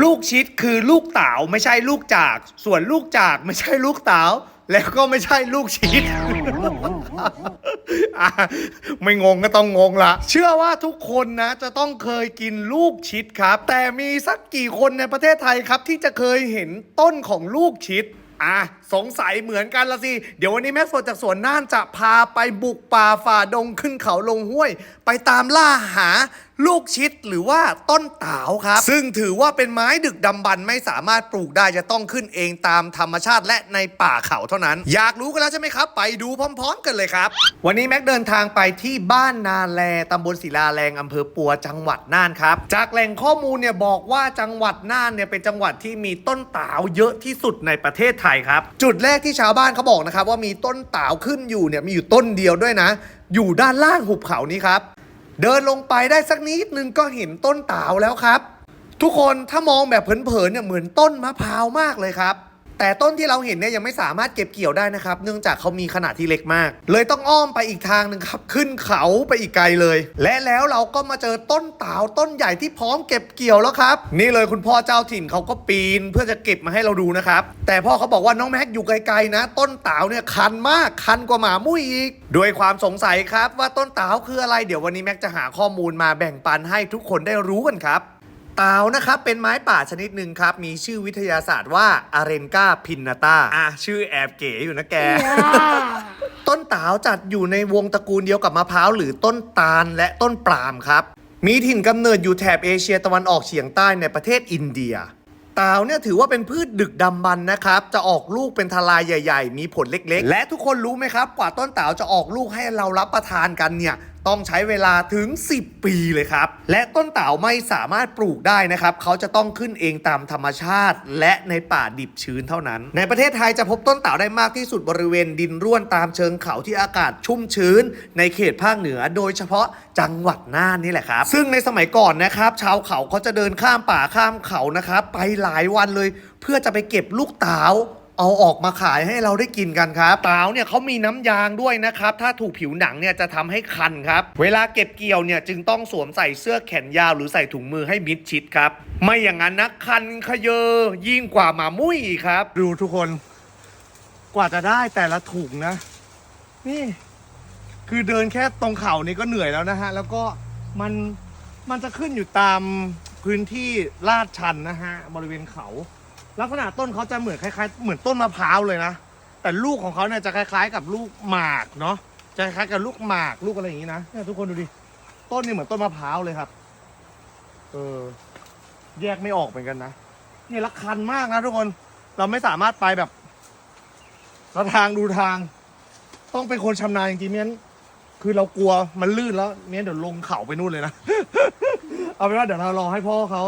ลูกชิดคือลูกเต๋าไม่ใช่ลูกจาก ส่วนลูกจากไม่ใช่ลูกเต๋าแล้วก็ไม่ใช่ลูกชิด ไม่งงก็ต้องงงละ เชื่อว่าทุกคนนะ จะต้องเคยกินลูกชิดครับ แต่มีสักกี่คนในประเทศไทยครับ ที่จะเคยเห็นต้นของลูกชิดอะสงสัยเหมือนกันละสิ เดี๋ยววันนี้แม็กซ์โฟจากสวนน่านจะพาไปบุกป่าฝ่าดงขึ้นเขาลงห้วย ไปตามล่าหาลูกชิดหรือว่าต้นเต๋าครับ ซึ่งถือว่าเป็นไม้ดึกดำบรรพ์ไม่สามารถปลูกได้จะต้องขึ้นเองตามธรรมชาติและในป่าเขาเท่านั้น อยากรู้กันแล้วใช่ไหมครับ ไปดูพร้อม ๆ กันเลยครับ วันนี้แม็กเดินทางไปที่บ้านนาแลตำบลศิลาแรงอำเภอปัวจังหวัดน่านครับ จากแหล่งข้อมูลเนี่ยบอกว่าจังหวัดน่านเนี่ยเป็นจังหวัดที่มีต้นเต๋าเยอะที่สุดในประเทศไทยครับ จุดแรกที่ชาวบ้านเขาบอกนะครับว่ามีต้นเต๋าขึ้นอยู่เนี่ยมีอยู่ต้นเดียวด้วยนะ อยู่ด้านล่างหุบเขานี้ครับ เดินลงไปได้สักนิดนึงก็เห็นต้นเต๋าแล้วครับ ทุกคนถ้ามองแบบเผินๆเนี่ยเหมือนต้นมะพร้าวมากเลยครับ แต่ต้นที่เราเห็นเนี่ยยังไม่สามารถเก็บเกี่ยวได้นะครับ เนื่องจากเขามีขนาดที่เล็กมาก เลยต้องอ้อมไปอีกทางหนึ่งครับ ขึ้นเขาไปอีกไกลเลย และแล้วเราก็มาเจอต้นเต๋าต้นใหญ่ที่พร้อมเก็บเกี่ยวแล้วครับ นี่เลยคุณพ่อเจ้าถิ่นเขาก็ปีนเพื่อจะเก็บมาให้เราดูนะครับ แต่พ่อเขาบอกว่าน้องแม็กอยู่ไกลๆนะ ต้นเต๋าเนี่ยคันมากคันกว่าหมามุ้ยอีกด้วยความสงสัยครับว่าต้นเต๋าคืออะไรเดี๋ยววันนี้แม็กจะหาข้อมูลมาแบ่งปันให้ทุกคนได้รู้กันครับ เตานะครับเป็นไม้ป่าชนิดหนึ่งครับ มีชื่อวิทยาศาสตร์ว่าอาเรนกาพินนาตาอะชื่อแอบเก๋อยู่นะแก ต้นเตาจัดอยู่ในวงตระกูลเดียวกับมะพร้าวหรือต้นตาลและต้นปาล์มครับ มีถิ่นกำเนิดอยู่แถบเอเชียตะวันออกเฉียงใต้ในประเทศอินเดียเตาเนี่ยถือว่าเป็นพืชดึกดำบรรพ์นะครับ จะออกลูกเป็นทลายใหญ่ ๆ มีผลเล็กๆ และทุกคนรู้ไหมครับ กว่าต้นเต๋าจะออกลูกให้เรารับประทานกันเนี่ย ต้องใช้เวลาถึง 10 ปีเลยครับ และต้นเต๋าไม่สามารถปลูกได้นะครับ เขาจะต้องขึ้นเองตามธรรมชาติ และในป่าดิบชื้นเท่านั้น ในประเทศไทยจะพบต้นเต๋าได้มากที่สุดบริเวณดินร่วนตามเชิงเขาที่อากาศชุ่มชื้น ในเขตภาคเหนือ โดยเฉพาะจังหวัดน่านนี่แหละครับ ซึ่งในสมัยก่อนนะครับ ชาวเขาเขาจะเดินข้ามป่าข้ามเขานะครับไปหลายวันเลย เพื่อจะไปเก็บลูกเต๋า เอาออกมาขายให้เราได้กินกันครับเต๋าเนี่ยเขามีน้ำยางด้วยนะครับ ถ้าถูกผิวหนังเนี่ยจะทำให้คันครับ เวลาเก็บเกี่ยวเนี่ยจึงต้องสวมใส่เสื้อแขนยาวหรือใส่ถุงมือให้มิดชิดครับ ไม่อย่างนั้นนะคันขยเยอยิ่งกว่าหมามุ้ยครับ ดูทุกคนกว่าจะได้แต่ละถุงนะ นี่ คือเดินแค่ตรงเขานี่ก็เหนื่อยแล้วนะฮะ แล้วก็มันมันจะขึ้นอยู่ตามพื้นที่ลาดชันนะฮะ บริเวณเขา ลักษณะต้นเขาจะเหมือนคล้ายๆ เหมือนต้นมะพร้าวเลยนะ แต่ลูกของเขาเนี่ยจะคล้าย ๆ กับลูกหมากเนาะ จะคล้ายกับลูกหมากลูกอะไรอย่างนี้นะเนี่ยทุกคนดูดิ ต้นนี่เหมือนต้นมะพร้าวเลยครับ เออ แยกไม่ออกเหมือนกันนะนี่ยละคันมากนะทุกคน เราไม่สามารถไปแบบแล้วทางดูทาง ต้องเป็นคนชำนาญจริงๆไม่งั้นคือเรากลัวมันลื่นแล้วเนี้ยเดี๋ยวลงเขาไปนู่นเลยนะ เอาเป็นว่าเดี๋ยวเรารอให้พ่อเขา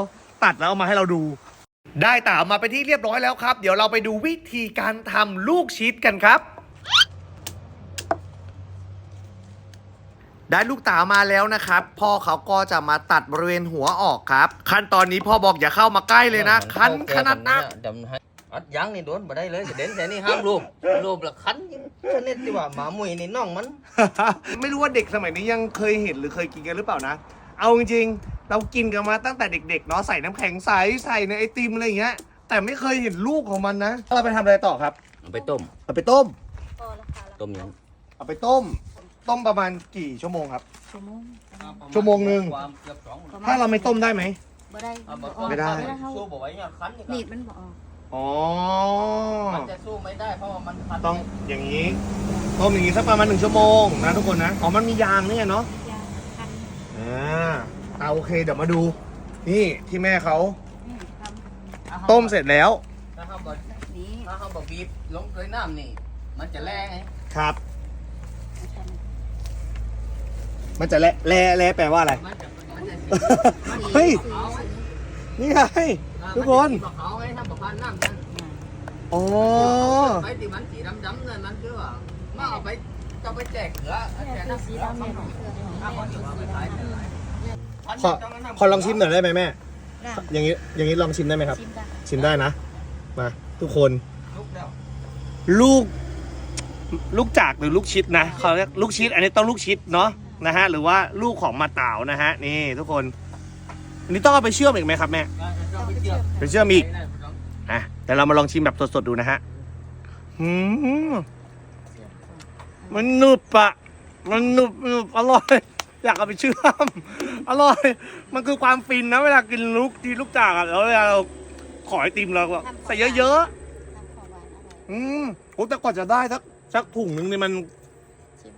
ตัดแล้วเอามาให้เราดู ได้ตามมาไปนที่เรียบร้อยแล้วครับ เดี๋ยวเราไปดูวิธีการทำลูกชีสกันครับ ได้ลูกตามาแล้วนะครับ พ่อเขาก็จะมาตัดบริเวณหัวออกครับ ขั้นตอนนี้พ่อบอกอย่าเข้ามาใกล้เลยนะ คันขนาดนักดำให้อัดยังนี่โดนบ่ได้เลยจะเด่นแต่นี่ห้ามรูปรูปละคันยิ่งชนิดที่ว่าหมามุยนี่น้องมัน ไม่รู้ว่าเด็กสมัยนี้ยังเคยเห็นหรือเคยกินกันหรือเปล่านะ เอาจริงๆ เรากินกันมาตั้งแต่เด็กๆเนาะใส่น้ำแข็งใสใส่ในไอติมอะไรอย่างเงี้ย แต่ไม่เคยเห็นลูกของมันนะเราไปทำอะไรต่อครับ เอาไปต้ม เอาไปต้มต้มยังเอาไปต้ม ต้มประมาณกี่ชั่วโมงครับ ชั่วโมงชั่วโมงหนึ่ง ความเกือบสองถ้าเราไม่ต้มได้ไหม บ่ได้เอาบ่บ่ออกไม่ได้บ่เฮาสู้บ่ไหวเนี่ยคันนี่หนีบมันบ่ออกอ๋อ มันจะสู้ไม่ได้เพราะว่ามันคันต้องอย่างนี้ต้มอย่างนี้สักประมาณหนึ่งชั่วโมงนะทุกคนนะ อ๋อมันมียางเนี่ยเนาะยางคันอ่า เอาโอเคเดี๋ยวมาดู นี่ที่แม่เขาอืมทต้มเสร็จแล้ว ถ้าเขาบ่ำนี้ถ้าเขาบ่บีบลงด้วยน้ำนี่ มันจะแรงไงครับ มันจะแลแลแลแปลว่าอะไร มันจะมันจะเฮ้ย เอาไว้นี่ไงทุกคน มัจะเอาไว้ถ้าบ่พันน้ำนั่นอ๋อ ไปที่มันสีดำๆนั่นมันคือว่ามาเอาไปจะไปแจกเกลือแจกน้ำสีดำเนี่ยของเกลือของถ้าแม่เขาถือว่าไปขายเกลือ ขอขอลองชิมหน่อยได้ไหมแม่ ได้อย่างนี้ อย่างนี้ลองชิมได้ไหมครับ ชิมได้ชิมได้นะ มา ทุกคนลุกแล้วลูก ลูกจากหรือลูกชิดนะเขาเรียกลูกชิด อันนี้ต้องลูกชิดเนาะ นะฮะ หรือว่าลูกของมาเต๋านะฮะ นี่ทุกคน อันนี้ต้องเอาไปเชื่อมอีกไหมครับแม่ก็จะต้องไปเชื่อมไปเชื่อมอีก อะแต่เรามาลองชิมแบบสดๆดูนะฮะอืมมันหนุบอะมันหนุบหนุบอร่อย อยากเอาไปเชื่อม อร่อย มันคือความฟินนะ เวลากินลูกทีลูกจากอะแล้วเวลาเราขอไอติมเราก็ใส่เยอะทำของหวานอร่อยๆ อืมโอ้แต่กว่าจะได้สักสักถุงหนึ่งนี่มัน ชิม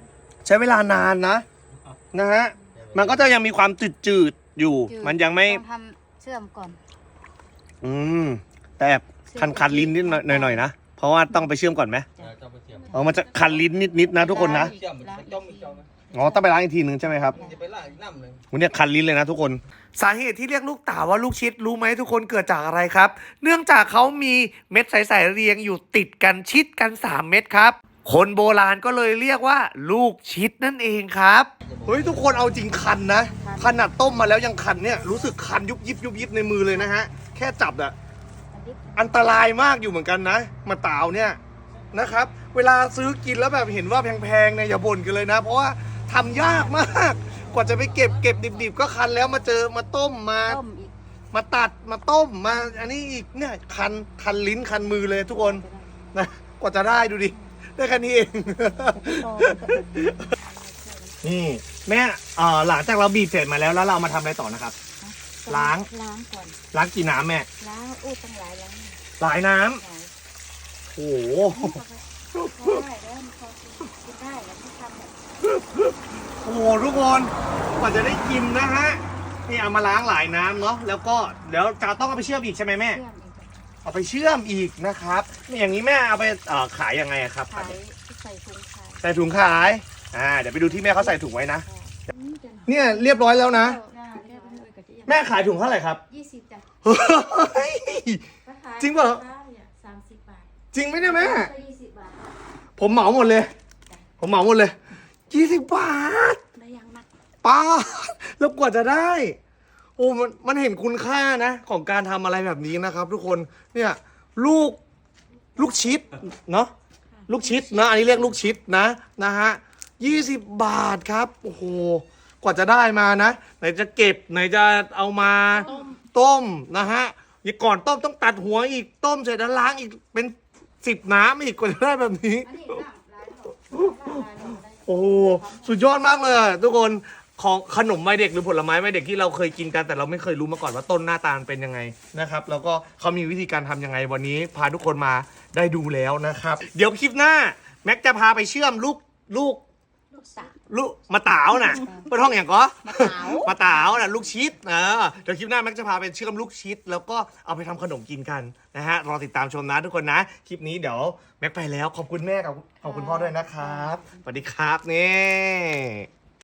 ใช้เวลานานนะ นะฮะ มันก็จะยังมีความจืดๆอยู่ จืด มันยังไม่ ต้องทำเชื่อมก่อนอืม แต่คันคันๆลิ้นนิดหน่อยหน่อยๆนะ เพราะว่าต้องไปเชื่อมก่อนไหมเออต้องไปเทียมอ๋อมันจะคันลิ้นนิดๆนะทุกคนนะ เชื่อมมันไปจ้องอีกเจ้านะ อ๋อต้องไปล้างอีกทีหนึ่งใช่ไหมครับมันจะไปล่างอีกน้ำหนึ่งวันนี้คันลิ้นเลยนะทุกคน สาเหตุที่เรียกลูกเต๋าว่าลูกชิดรู้ไหมทุกคนเกิดจากอะไรครับ เนื่องจากเขามีเม็ดใสๆเรียงอยู่ติดกันชิดกัน 3 เม็ดครับ คนโบราณก็เลยเรียกว่าลูกชิดนั่นเองครับ เฮ้ยทุกคนเอาจริงคันนะขนาดต้มมาแล้วยังคันเนี่ยรู้สึกคันยุบยิบยุบยิบในมือเลยนะฮะแค่จับอะอันนี้อันตรายมากอยู่เหมือนกันนะ มาตาวเนี่ยนะครับ เวลาซื้อกินแล้วแบบเห็นว่าแพงๆเนี่ยอย่าบ่นกันเลยนะ เพราะว่า ทำยากมาก กว่าจะไปเก็บเก็บดิบๆ ก็คันแล้วมาเจอมาต้มมา ต้มอีกมาตัดมาต้มมา อันนี้อีกเนี่ยคันคันลิ้นคันมือเลยทุกคนนะกว่าจะได้ดูดิได้แค่นี้เองโตนี่แม่เอ่อหลังจากเราบีบเสร็จมาแล้วแล้วเรามาทำอะไรต่อนะครับ ล้าง ล้างก่อน ล้างกี่น้ำแม่ล้างอู้ตั้งหลายล้างหลายน้ำหลายโอ้โหได้แล้วมันพอกินได้แล้วที่ทำแบบ โอ้โหทุกคนกว่าจะได้กินนะฮะนี่เอามาล้างหลายน้ำเนาะแล้วก็เดี๋ยวจะต้องเอาไปเชื่อมอีกใช่ไหมแม่เชื่อมอีกเอาไปเชื่อมอีกนะครับนี่อย่างนี้แม่เอาไปเอ่อขายยังไงอะครับ ขายใส่ถุงขายใส่ถุงขายอ่าเดี๋ยวไปดูที่แม่เขาใส่ถุงไว้นะนี่จ้ะเนี่ยเรียบร้อยแล้วนะเรียบร้อยกับที่แม่ขายถุงเท่าไหร่ครับยี่สิบจ้ะเฮ้ย จริงเปล่า สามสิบบาทจริงไหมเนี่ยแม่ก็ยี่สิบบาท ผมเหมาหมดเลย ผมเหมาหมดเลยยี่สิบบาท ได้ยังนักป้าดแล้วกว่าจะได้ โอ้มันมันเห็นคุณค่านะ ของการทำอะไรแบบนี้นะครับ ทุกคนเนี่ยลูกลูกชิดเนาะลูกชิดนะอันนี้เรียกลูกชิดนะนะฮะยี่สิบบาทครับโอ้โหกว่าจะได้มานะ ไหนจะเก็บไหนจะเอามาต้มนะฮะอย่าก่อนต้มต้องตัดหัวอีกต้มเสร็จแล้วล้างอีกเป็นสิบน้ำอีกกว่าจะได้แบบนี้ อันนี้น้ำร้านของร้านของได้ โอ้โหสุดยอดมากเลยอะทุกคนของขนมไม่เด็กหรือผลไม้ไม่เด็กที่เราเคยกินกันแต่เราไม่เคยรู้มาก่อนว่าต้นหน้าตามันเป็นยังไงนะครับ แล้วก็เขามีวิธีการทำยังไงวันนี้พาทุกคนมาได้ดูแล้วนะครับ เดี๋ยวคลิปหน้าแม็กจะพาไปเชื่อมลูกลูก สาวลูกมาตาวน่ะเป็นห้องอย่างก็มะต๋าวมาตาวน่ะลูกชิดเออเดี๋ยวคลิปหน้าแม็กจะพาไปเชื่อมลูกชิด แล้วก็เอาไปทำขนมกินกันนะฮะรอติดตามชมนะทุกคนนะ คลิปนี้เดี๋ยวแม็กไปแล้วขอบคุณแม่กับขอบคุณพ่อด้วยนะครับสวัสดีครับนี่